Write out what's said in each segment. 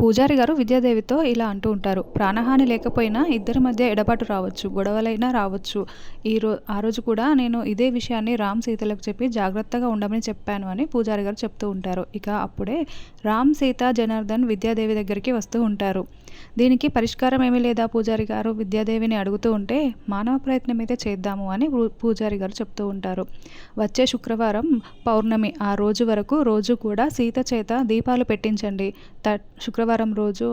పూజారి గారు విద్యాదేవితో ఇలా అంటూ ఉంటారు. ప్రాణహాని లేకపోయినా ఇద్దరి మధ్య ఎడబాటు రావచ్చు గొడవలైనా రావచ్చు. ఈ రో ఆ రోజు కూడా నేను ఇదే విషయాన్ని రామ్ సీతలకు చెప్పి జాగ్రత్తగా ఉండమని చెప్పాను అని పూజారి గారు చెప్తూ ఉంటారు. ఇక అప్పుడే రామ్ సీత జనార్దన్ విద్యాదేవి దగ్గరికి వస్తూ ఉంటారు. దీనికి పరిష్కారం ఏమీ లేదా? పూజారి గారు విద్యాదేవిని అడుగుతూ ఉంటే మానవ ప్రయత్నం అయితే చేద్దాము అని పూజారి గారు చెప్తూ ఉంటారు. వచ్చే శుక్రవారం పౌర్ణమి ఆ రోజు వరకు రోజు కూడా సీత చేత దీపాలు పెట్టించండి. త శుక్రవారం రోజు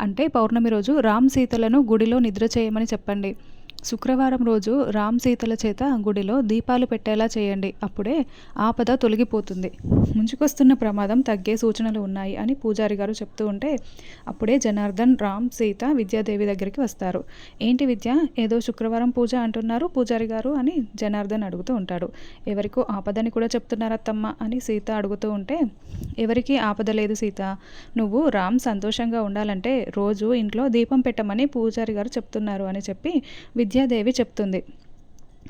అంటే పౌర్ణమి రోజు రామ్ సీతలను గుడిలో నిద్ర చేయమని చెప్పండి. శుక్రవారం రోజు రామ్ సీతల చేత గుడిలో దీపాలు పెట్టేలా చేయండి. అప్పుడే ఆపద తొలగిపోతుంది. ముంచుకొస్తున్న ప్రమాదం తగ్గే సూచనలు ఉన్నాయి అని పూజారి గారు చెప్తూ ఉంటే అప్పుడే జనార్దన్ రామ్ సీత విద్యాదేవి దగ్గరికి వస్తారు. ఏంటి విద్య? ఏదో శుక్రవారం పూజ అంటున్నారు పూజారి గారు అని జనార్దన్ అడుగుతూ ఉంటాడు. ఎవరికో ఆపదని కూడా చెప్తున్నారత్తమ్మ అని సీత అడుగుతూ ఉంటే ఎవరికి ఆపద లేదు సీత. నువ్వు రామ్ సంతోషంగా ఉండాలంటే రోజు ఇంట్లో దీపం పెట్టమని పూజారి గారు చెప్తున్నారు అని చెప్పి విద్య విద్యాదేవి చెప్తుంది.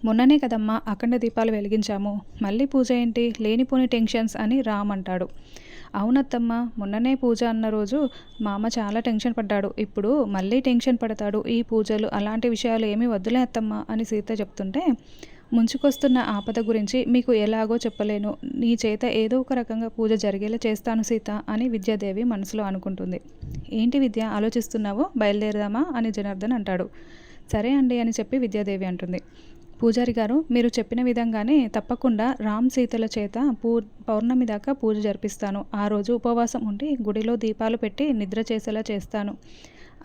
మొన్ననే కదమ్మా అఖండ దీపాలు వెలిగించాము. మళ్ళీ పూజ ఏంటి? లేనిపోని టెన్షన్స్ అని రామ్ అంటాడు. అవునత్తమ్మ మొన్ననే పూజ అన్న రోజు మా అమ్మ చాలా టెన్షన్ పడ్డాడు. ఇప్పుడు మళ్ళీ టెన్షన్ పడతాడు. ఈ పూజలు అలాంటి విషయాలు ఏమీ వద్దులే అత్తమ్మ అని సీత చెప్తుంటే ముంచుకొస్తున్న ఆపద గురించి మీకు ఎలాగో చెప్పలేను. నీ చేత ఏదో ఒక రకంగా పూజ జరిగేలా చేస్తాను సీత అని విద్యాదేవి మనసులో అనుకుంటుంది. ఏంటి విద్య? ఆలోచిస్తున్నావో? బయలుదేరదామా? అని జనార్దన్ అంటాడు. సరే అండి అని చెప్పి విద్యాదేవి అంటుంది. పూజారి గారు మీరు చెప్పిన విధంగానే తప్పకుండా రామ్ సీతల చేత పూ పౌర్ణమి దాకా పూజ జరిపిస్తాను. ఆ రోజు ఉపవాసం ఉండి గుడిలో దీపాలు పెట్టి నిద్ర చేసేలా చేస్తాను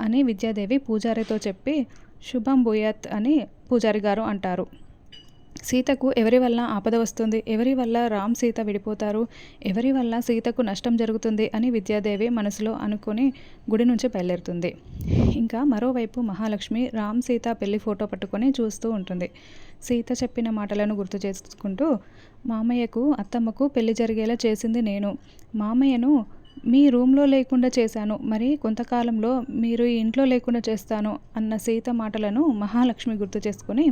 అని విద్యాదేవి పూజారితో చెప్పి శుభం భూయత్ అని పూజారి గారు అంటారు. సీతకు ఎవరి వల్ల ఆపద వస్తుంది? ఎవరి వల్ల రామ్ సీత విడిపోతారు? ఎవరి వల్ల సీతకు నష్టం జరుగుతుంది? అని విద్యాదేవి మనసులో అనుకొని గుడి నుంచి బయలుదేరుతుంది. ఇంకా మరోవైపు మహాలక్ష్మి రామ్ సీత పెళ్ళి ఫోటో పట్టుకొని చూస్తూ ఉంటుంది. సీత చెప్పిన మాటలను గుర్తు చేసుకుంటూ మామయ్యకు అత్తమ్మకు పెళ్ళి జరిగేలా చేసింది నేను. మామయ్యను మీ రూమ్లో లేకుండా చేశాను. మరి కొంతకాలంలో మీరు ఈ ఇంట్లో లేకుండా చేస్తాను అన్న సీత మాటలను మహాలక్ష్మి గుర్తు చేసుకొని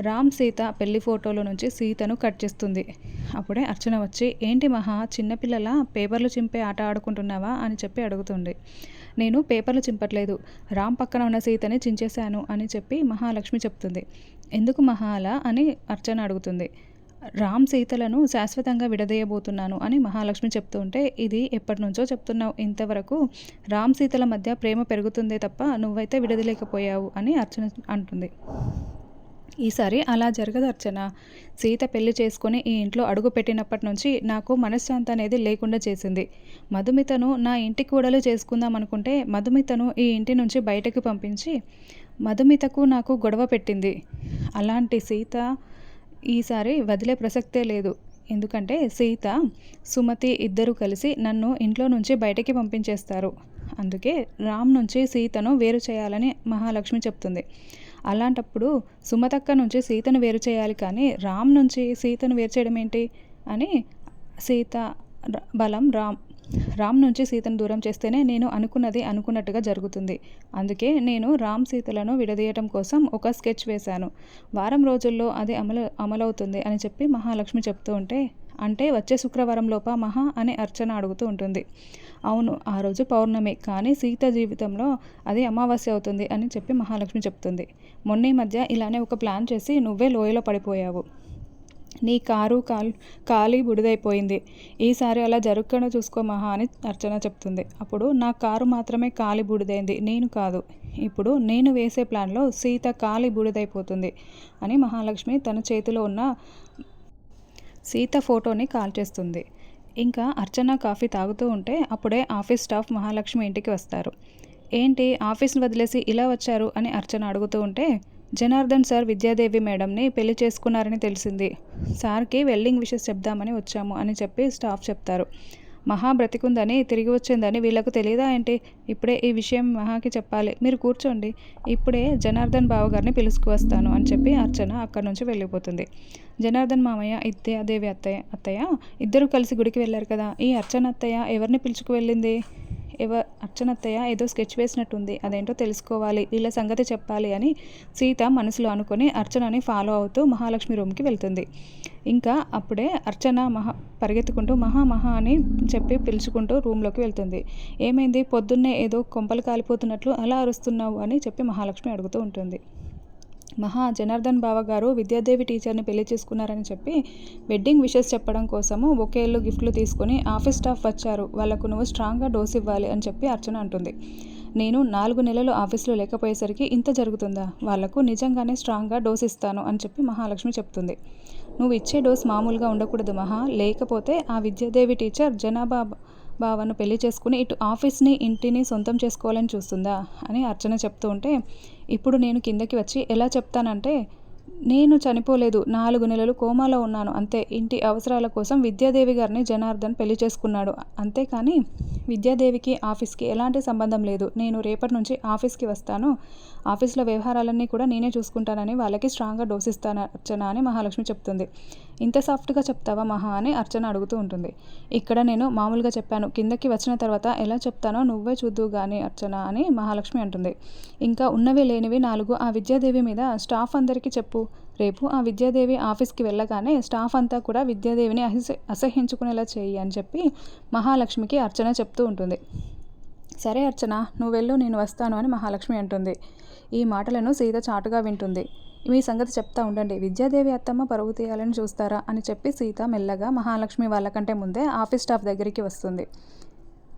రామ్ సీత పెళ్ళి ఫోటోలో నుంచి సీతను కట్ చేస్తుంది. అప్పుడే అర్చన వచ్చి ఏంటి మహా చిన్నపిల్లల పేపర్లు చింపే ఆట ఆడుకుంటున్నావా? అని చెప్పి అడుగుతుంది. నేను పేపర్లు చింపట్లేదు. రామ్ పక్కన ఉన్న సీతని చించేశాను అని చెప్పి మహాలక్ష్మి చెప్తుంది. ఎందుకు మహాల అని అర్చన అడుగుతుంది. రామ్ సీతలను శాశ్వతంగా విడదీయబోతున్నాను అని మహాలక్ష్మి చెప్తుంటే ఇది ఎప్పటి నుంచో చెప్తున్నావు. ఇంతవరకు రామ్ సీతల మధ్య ప్రేమ పెరుగుతుందే తప్ప నువ్వైతే విడదలేకపోయావు అని అర్చన అంటుంది. ఈసారి అలా జరగదు అర్చన. సీత పెళ్ళి చేసుకుని ఈ ఇంట్లో అడుగు పెట్టినప్పటి నుంచి నాకు మనశ్శాంతి అనేది లేకుండా చేసింది. మధుమితను నా ఇంటి కూడలు చేసుకుందాం అనుకుంటే మధుమితను ఈ ఇంటి నుంచి బయటకు పంపించి మధుమితకు నాకు గొడవ పెట్టింది. అలాంటి సీత ఈసారి వదిలే ప్రసక్తే లేదు. ఎందుకంటే సీత సుమతి ఇద్దరు కలిసి నన్ను ఇంట్లో నుంచి బయటకి పంపించేస్తారు. అందుకే రామ్ నుంచి సీతను వేరు చేయాలని మహాలక్ష్మి చెప్తుంది. అలాంటప్పుడు సుమతక్క నుంచి సీతను వేరు చేయాలి కానీ రామ్ నుంచి సీతను వేరు చేయడం ఏంటి అని సీత బలం రామ్ రామ్ నుంచి సీతను దూరం చేస్తేనే నేను అనుకున్నది అనుకున్నట్టుగా జరుగుతుంది. అందుకే నేను రామ్ సీతలను విడదీయటం కోసం ఒక స్కెచ్ వేశాను. వారం రోజుల్లో అది అమలు అమలవుతుంది అని చెప్పి మహాలక్ష్మి చెప్తూ ఉంటే అంటే వచ్చే శుక్రవారం లోప మహా అని అర్చన అడుగుతూ ఉంటుంది. అవును ఆ రోజు పౌర్ణమి. కానీ సీత జీవితంలో అది అమావాస్య అవుతుంది అని చెప్పి మహాలక్ష్మి చెప్తుంది. మొన్న ఈ మధ్య ఇలానే ఒక ప్లాన్ చేసి నువ్వే లోయలో పడిపోయావు. నీ కారు కాల్ ఖాళీ బుడిదైపోయింది. ఈసారి అలా జరగకుండా చూసుకో మహా అని అర్చన చెప్తుంది. అప్పుడు నా కారు మాత్రమే కాలి బుడిదైంది నేను కాదు. ఇప్పుడు నేను వేసే ప్లాన్లో సీత కాలి బూడిదైపోతుంది అని మహాలక్ష్మి తన చేతిలో ఉన్న సీత ఫోటోని కాల్ చేస్తుంది. ఇంకా అర్చన కాఫీ తాగుతూ ఉంటే అప్పుడే ఆఫీస్ స్టాఫ్ మహాలక్ష్మి ఇంటికి వస్తారు. ఏంటి ఆఫీస్ని వదిలేసి ఇలా వచ్చారు అని అర్చన అడుగుతూ ఉంటే జనార్దన్ సార్ విద్యాదేవి మేడంని పెళ్ళి చేసుకున్నారని తెలిసింది. సార్కి వెల్డింగ్ విషెస్ చెప్దామని వచ్చాము అని చెప్పి స్టాఫ్ చెప్తారు. మహా బ్రతికుందని తిరిగి వచ్చిందని వీళ్ళకు తెలియదా ఏంటి? ఇప్పుడే ఈ విషయం మహాకి చెప్పాలి. మీరు కూర్చోండి. ఇప్పుడే జనార్దన్ బావగారిని పిలుచుకువస్తాను అని చెప్పి అర్చన అక్కడి నుంచి వెళ్ళిపోతుంది. జనార్దన్ మామయ్య విద్యాదేవి అత్తయ్య అత్తయ్య ఇద్దరు కలిసి గుడికి వెళ్ళారు కదా. ఈ అర్చన అత్తయ్య ఎవరిని పిలుచుకు వెళ్ళింది? ఎవ అర్చనత్తయ్య ఏదో స్కెచ్ వేసినట్టుంది. అదేంటో తెలుసుకోవాలి. వీళ్ళ సంగతి చెప్పాలి అని సీత మనసులో అనుకొని అర్చనని ఫాలో అవుతూ మహాలక్ష్మి రూమ్కి వెళ్తుంది. ఇంకా అప్పుడే అర్చన మహా పరిగెత్తుకుంటూ మహా మహా అని చెప్పి పిలుచుకుంటూ రూమ్లోకి వెళ్తుంది. ఏమైంది? పొద్దున్నే ఏదో కొంపలు కాలిపోతున్నట్లు అలా అరుస్తున్నావు అని చెప్పి మహాలక్ష్మి అడుగుతూ ఉంటుంది. మహా జనార్దన్ బావ గారు విద్యాదేవి టీచర్ని పెళ్ళి చేసుకున్నారని చెప్పి వెడ్డింగ్ విషెస్ చెప్పడం కోసము ఒకేళ్ళు గిఫ్ట్లు తీసుకొని ఆఫీస్ స్టాఫ్ వచ్చారు. వాళ్ళకు నువ్వు స్ట్రాంగ్గా డోస్ ఇవ్వాలి అని చెప్పి అర్చన అంటుంది. నేను నాలుగు నెలలు ఆఫీస్లో లేకపోయేసరికి ఇంత జరుగుతుందా? వాళ్ళకు నిజంగానే స్ట్రాంగ్గా డోస్ ఇస్తాను అని చెప్పి మహాలక్ష్మి చెప్తుంది. నువ్వు ఇచ్చే డోస్ మామూలుగా ఉండకూడదు మహా. లేకపోతే ఆ విద్యాదేవి టీచర్ జనాభా బావను పెళ్ళి చేసుకుని ఇటు ఆఫీస్ని ఇంటిని సొంతం చేసుకోవాలని చూస్తుందా? అని అర్చన చెప్తూ ఉంటే ఇప్పుడు నేను కిందకి వచ్చి ఎలా చెప్తానంటే నేను చనిపోలేదు. నాలుగు నెలలు కోమాలో ఉన్నాను. అంతే. ఇంటి అవసరాల కోసం విద్యాదేవి గారిని జనార్దన్ పెళ్ళి చేసుకున్నాడు. అంతేకాని విద్యాదేవికి ఆఫీస్కి ఎలాంటి సంబంధం లేదు. నేను రేపటి నుంచి ఆఫీస్కి వస్తాను. ఆఫీస్లో వ్యవహారాలన్నీ కూడా నేనే చూసుకుంటానని వాళ్ళకి స్ట్రాంగ్గా డోసిస్తాను అర్చన అని మహాలక్ష్మి చెప్తుంది. ఇంత సాఫ్ట్గా చెప్తావా మహా అని అర్చన అడుగుతూ ఉంటుంది. ఇక్కడ నేను మామూలుగా చెప్పాను. కిందకి వచ్చిన తర్వాత ఎలా చెప్తానో నువ్వే చూద్దు కానీ అర్చన అని మహాలక్ష్మి అంటుంది. ఇంకా ఉన్నవి లేనివి నాలుగు. ఆ విద్యాదేవి మీద స్టాఫ్ అందరికీ చెప్పు. రేపు ఆ విద్యాదేవి ఆఫీస్కి వెళ్ళగానే స్టాఫ్ అంతా కూడా విద్యాదేవిని అసహ అసహించుకునేలా చేయి అని చెప్పి మహాలక్ష్మికి అర్చన చెప్తూ ఉంటుంది. సరే అర్చన నువ్వు వెళ్ళు నేను వస్తాను అని మహాలక్ష్మి అంటుంది. ఈ మాటలను సీత చాటుగా వింటుంది. మీ సంగతి చెప్తా ఉండండి. విద్యాదేవి అత్తమ్మ పరుగు తీయాలని చూస్తారా అని చెప్పి సీత మెల్లగా మహాలక్ష్మి వాళ్ళకంటే ముందే ఆఫీస్ స్టాఫ్ దగ్గరికి వస్తుంది.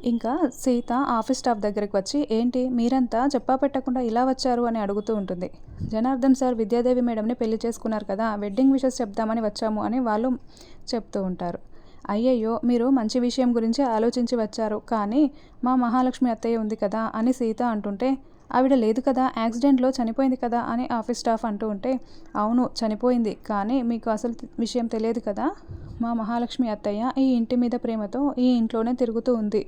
ఇంకా సీత ఆఫీస్ స్టాఫ్ దగ్గరికి వచ్చి ఏంటి మీరంతా చెప్పా పెట్టకుండా ఇలా వచ్చారు? అని అడుగుతూ ఉంటుంది. జనార్దన్ సార్ విద్యాదేవి మేడంని పెళ్ళి చేసుకున్నారు కదా వెడ్డింగ్ విషెస్ చెప్దామని వచ్చాము అని వాళ్ళు చెప్తూ ఉంటారు. అయ్యయ్యో మీరు మంచి విషయం గురించి ఆలోచించి వచ్చారు కానీ మా మహాలక్ష్మి అత్తయ్య ఉంది కదా అని సీత అంటుంటే ఆవిడ లేదు కదా యాక్సిడెంట్లో చనిపోయింది కదా అని ఆఫీస్ స్టాఫ్ అంటూ ఉంటే అవును చనిపోయింది కానీ మీకు అసలు విషయం తెలియదు కదా మా మహాలక్ష్మి అత్తయ్య ఈ ఇంటి మీద ప్రేమతో ఈ ఇంట్లోనే తిరుగుతూ ఉంది.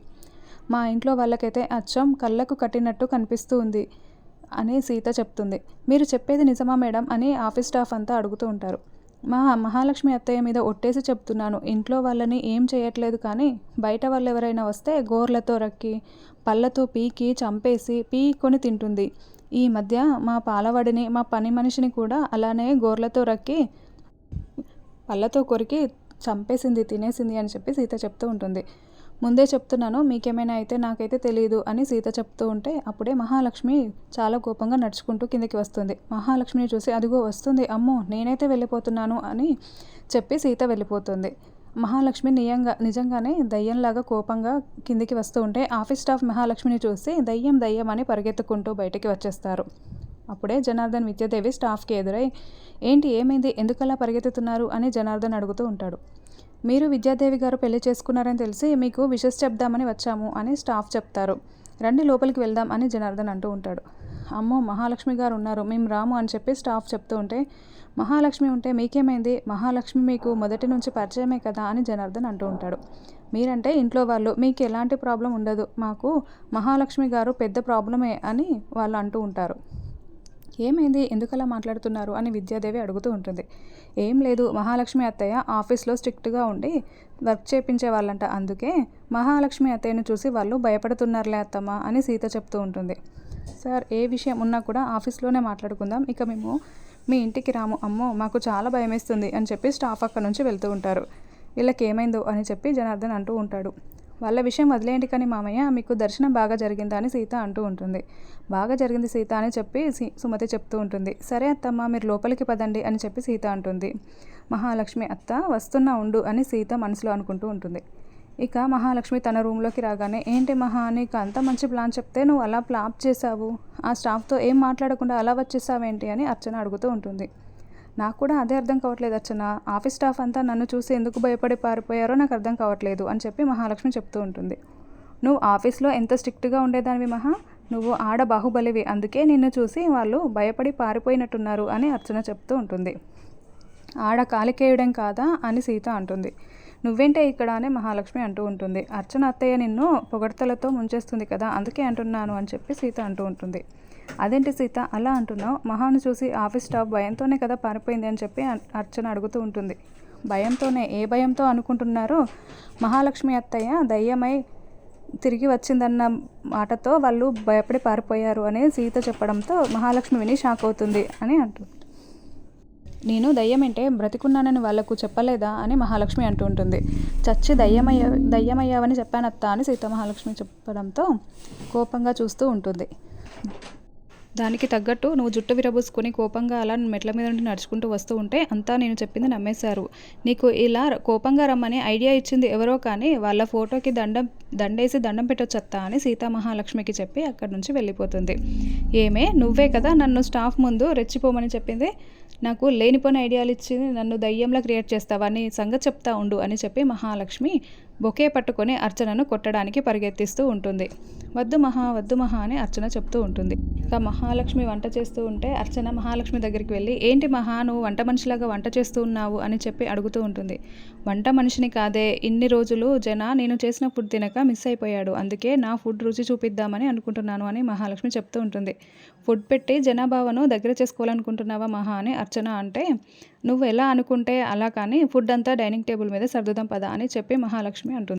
మా ఇంట్లో వాళ్ళకైతే అచ్చం కళ్ళకు కట్టినట్టు కనిపిస్తూ ఉంది అని సీత చెప్తుంది. మీరు చెప్పేది నిజమా మేడం అని ఆఫీస్ స్టాఫ్ అంతా అడుగుతూ ఉంటారు. మా మహాలక్ష్మి అత్తయ్య మీద ఒట్టేసి చెప్తున్నాను. ఇంట్లో వాళ్ళని ఏం చేయట్లేదు కానీ బయట వాళ్ళు ఎవరైనా వస్తే గోర్లతో రక్కి పళ్ళతో పీకి చంపేసి పీక్కొని తింటుంది. ఈ మధ్య మా పాలవాడిని మా పని మనిషిని కూడా అలానే గోర్లతో రక్కి పళ్ళతో కొరికి చంపేసింది తినేసింది అని చెప్పి సీత చెప్తూ ఉంటుంది. ముందే చెప్తున్నాను మీకేమైనా అయితే నాకైతే తెలియదు అని సీత చెప్తూ ఉంటే అప్పుడే మహాలక్ష్మి చాలా కోపంగా నడుచుకుంటూ కిందకి వస్తుంది. మహాలక్ష్మిని చూసి అదిగో వస్తుంది. అమ్మో నేనైతే వెళ్ళిపోతున్నాను అని చెప్పి సీత వెళ్ళిపోతుంది. మహాలక్ష్మి నియంగా నిజంగానే దయ్యంలాగా కోపంగా కిందికి వస్తూ ఉంటే ఆఫీస్ స్టాఫ్ మహాలక్ష్మిని చూసి దయ్యం దయ్యం అని పరిగెత్తుకుంటూ బయటికి వచ్చేస్తారు. అప్పుడే జనార్దన్ విద్యాదేవి స్టాఫ్కి ఎదురై ఏంటి ఏమైంది? ఎందుకలా పరిగెత్తుతున్నారు? అని జనార్దన్ అడుగుతూ ఉంటాడు. మీరు విద్యాదేవి గారు పెళ్ళి చేసుకున్నారని తెలిసి మీకు విషెస్ చెప్దామని వచ్చాము అని స్టాఫ్ చెప్తారు. రండి లోపలికి వెళ్దాం అని జనార్దన్ అంటూ ఉంటాడు. అమ్మో మహాలక్ష్మి గారు ఉన్నారు. మేము రాము అని చెప్పి స్టాఫ్ చెప్తూ ఉంటే మహాలక్ష్మి ఉంటే మీకేమైంది? మహాలక్ష్మి మీకు మొదటి నుంచి పరిచయమే కదా అని జనార్దన్ అంటూ ఉంటాడు. మీరంటే ఇంట్లో వాళ్ళు మీకు ఎలాంటి ప్రాబ్లం ఉండదు. మాకు మహాలక్ష్మి గారు పెద్ద ప్రాబ్లమే అని వాళ్ళు అంటూ ఉంటారు. ఏమైంది? ఎందుకలా మాట్లాడుతున్నారు? అని విద్యాదేవి అడుగుతూ ఉంటుంది. ఏం లేదు మహాలక్ష్మి అత్తయ్య ఆఫీస్లో స్ట్రిక్ట్గా ఉండి వర్క్ చేపించే వాళ్ళంట. అందుకే మహాలక్ష్మి అత్తయ్యను చూసి వాళ్ళు భయపడుతున్నారులే అత్తమ్మ అని సీత చెప్తూ ఉంటుంది. సార్ ఏ విషయం ఉన్నా కూడా ఆఫీస్లోనే మాట్లాడుకుందాం. ఇక మేము మీ ఇంటికి రాము. అమ్మో మాకు చాలా భయమేస్తుంది అని చెప్పి స్టాఫ్ అక్కడ నుంచి వెళ్తూ ఉంటారు. వీళ్ళకి ఏమైందో అని చెప్పి జనార్దన్ అంటూ ఉంటాడు. వాళ్ళ విషయం వదిలేయండి కానీ మామయ్య మీకు దర్శనం బాగా జరిగిందా అని సీత అంటూ ఉంటుంది. బాగా జరిగింది సీత అని చెప్పి సుమతి చెప్తూ ఉంటుంది. సరే అత్తమ్మ మీరు లోపలికి పదండి అని చెప్పి సీత అంటుంది. మహాలక్ష్మి అత్త వస్తున్నా ఉండు అని సీత మనసులో అనుకుంటూ ఉంటుంది. ఇక మహాలక్ష్మి తన రూమ్లోకి రాగానే ఏంటి మహా నీకు అంత మంచి ప్లాన్ చెప్తే నువ్వు అలా ప్లాప్ చేసావు ఆ స్టాఫ్తో ఏం మాట్లాడకుండా అలా వచ్చేసావేంటి అని అర్చన అడుగుతూ ఉంటుంది. నాకు కూడా అదే అర్థం కావట్లేదు అర్చన. ఆఫీస్ స్టాఫ్ అంతా నన్ను చూసి ఎందుకు భయపడి పారిపోయారో నాకు అర్థం కావట్లేదు అని చెప్పి మహాలక్ష్మి చెప్తూ ఉంటుంది. నువ్వు ఆఫీస్లో ఎంత స్ట్రిక్ట్గా ఉండేదానివి మహా? నువ్వు ఆడ బాహుబలివి అందుకే నిన్ను చూసి వాళ్ళు భయపడి పారిపోయినట్టున్నారు అని అర్చన చెప్తూ ఉంటుంది. ఆడ కాలికేయడం కాదా అని సీత అంటుంది. నువ్వేంటే ఇక్కడ అని మహాలక్ష్మి అంటూ ఉంటుంది. అర్చన అత్తయ్య నిన్ను పొగడతలతో ముంచేస్తుంది కదా అందుకే అంటున్నాను అని చెప్పి సీత అంటూ ఉంటుంది. అదేంటి సీత? అలా అంటున్నావు? మహాను చూసి ఆఫీస్ స్టాఫ్ భయంతోనే కదా పారిపోయింది అని చెప్పి అర్చన అడుగుతూ ఉంటుంది. భయంతోనే? ఏ భయంతో అనుకుంటున్నారో? మహాలక్ష్మి అత్తయ్య దయ్యమై తిరిగి వచ్చిందన్న మాటతో వాళ్ళు భయపడి పారిపోయారు అని సీత చెప్పడంతో మహాలక్ష్మి విని షాక్ అవుతుంది అని అంటుంది నేను దయ్యమంటే బ్రతికున్నానని వాళ్ళకు చెప్పలేదా అని మహాలక్ష్మి అంటూ ఉంటుంది. చచ్చి దయ్యమయ్య దయ్యమయ్యావని చెప్పానత్తా అని సీత మహాలక్ష్మి చెప్పడంతో కోపంగా చూస్తూ ఉంటుంది. దానికి తగ్గట్టు నువ్వు జుట్టు విరబూసుకొని కోపంగా అలా మెట్ల మీద నుండి నడుచుకుంటూ వస్తూ ఉంటే అంతా నేను చెప్పింది నమ్మేశారు. నీకు ఇలా కోపంగా రమ్మని ఐడియా ఇచ్చింది ఎవరో కానీ వాళ్ళ ఫోటోకి దండం దండేసి దండం పెట్టొచ్చత్తా అని సీతా మహాలక్ష్మికి చెప్పి అక్కడి నుంచి వెళ్ళిపోతుంది. ఏమే నువ్వే కదా నన్ను స్టాఫ్ ముందు రెచ్చిపోమని చెప్పింది? నాకు లేనిపోని ఐడియాలు ఇచ్చింది నన్ను దయ్యంలా క్రియేట్ చేస్తావని సంగతి చెప్తా ఉండు అని చెప్పి మహాలక్ష్మి బొకే పట్టుకొని అర్చనను కొట్టడానికి పరిగెత్తిస్తూ ఉంటుంది. వద్దు మహా వద్దు మహా అని అర్చన చెప్తూ ఉంటుంది. ఇక మహాలక్ష్మి వంట చేస్తూ ఉంటే అర్చన మహాలక్ష్మి దగ్గరికి వెళ్ళి ఏంటి మహా నువ్వు వంట మనిషిలాగా వంట చేస్తూ ఉన్నావు? అని చెప్పి అడుగుతూ ఉంటుంది. వంట మనిషిని కాదే ఇన్ని రోజులు జన నేను చేసిన ఫుడ్ తినక మిస్ అయిపోయాడు. అందుకే నా ఫుడ్ రుచి చూపిద్దామని అనుకుంటున్నాను అని మహాలక్ష్మి చెప్తూ ఉంటుంది. ఫుడ్ పెట్టి జనాభావను దగ్గర చేసుకోవాలనుకుంటున్నావా మహా? అని అర్చన అంటే నువ్వు ఎలా అనుకుంటే అలా కానీ ఫుడ్ అంతా డైనింగ్ టేబుల్ మీద సర్దుదాం పదా అని చెప్పి మహాలక్ష్మి అంటుంది.